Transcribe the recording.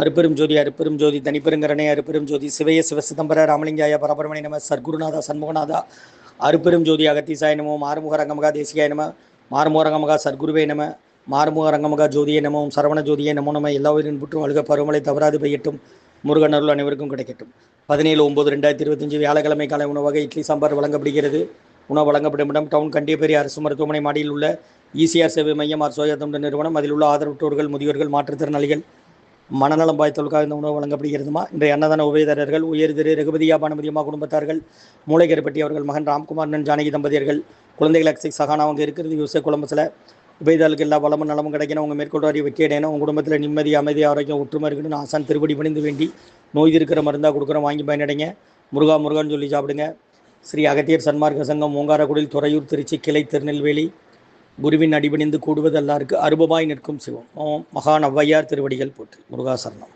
அருப்பெரும் ஜோதி அருப்பெரும் ஜோதி தனிப்பெருங்கரணே அருப்பெரும் ஜோதி சிவய சிவசிதம்பர ராமலிங்காய பரபரமணி நம சர்க்குருநாதா சண்முகநாதா அருப்பெரும் ஜோதி அகத்தீசாய நமோ மாறுமுக ரங்கமகா தேசிகாய நம மாறுமுக ரங்கமகா சர்க்குருவே நம மாறுமுக ரங்கமகா ஜோதியே நமோ சரவண ஜோதியே நமோ நம்ம எல்லா உயிரின் புற்றும் அழுக பருவமழை தவறாது பெய்யட்டும் முருகன் அருள் அனைவருக்கும் கிடைக்கட்டும். பதினேழு ஒம்பது ரெண்டாயிரத்தி இருபத்தஞ்சு வியாழக்கிழமை காலை உணவாக இட்லி சாம்பார் வழங்கப்படுகிறது. உணவு வழங்கப்படும் இடம் டவுன் கண்டியப்பேரி அரசு மருத்துவமனை மாடியில் உள்ள இசிஆர் சேவை மையம் ஆர் சோயா நிறுவனம் அதில் உள்ள ஆதரவற்றோர்கள் முதியோர்கள் மாற்றுத்திறனாளிகள் மனநலம் பாய்த்தலுக்காக இந்த உணவு வழங்கப்படுகிறதுமா? இன்றைய அன்னதான உபயதாரர்கள் உயர் திரு ரகுபதியா பானுமதியம்மா குடும்பத்தார்கள் மூளைக்கருப்பட்டி அவர்கள் மகன் ராம்குமார் நன் ஜானகி தம்பதியர்கள் குழந்தைகள் அக்ஸை சகானா அவங்க இருக்கிறது யூசே குழம்புல. உபயதாரர்களுக்கு எல்லா வளமும் நலமும் கிடைக்கணும். அவங்க மேற்கொண்டு வரைய வெற்றியடையணும் உங்கள் குடும்பத்தில் நிம்மதி அமைதி ஆரோக்கியம் ஒற்றுமை இருக்கணும்னு ஆசான் திருப்படி பணிந்து வேண்டி நோய் இருக்கிற மருந்தாக கொடுக்குறோம். வாங்கி பயனடைங்க. முருகா முருகான்னு சொல்லி சாப்பிடுங்க. ஸ்ரீ அகத்தியர் சன்மார்க்க சங்கம் ஓங்காரக்குடில் துறையூர் திருச்சி கிளை திருநெல்வேலி குருவின் அடிபணிந்து கூடுவதெல்லாருக்கு அருபமாய் நிற்கும் சிவம். ஓம் மகான் ஔவையார் திருவடிகள் போற்றி. முருகாசரணம்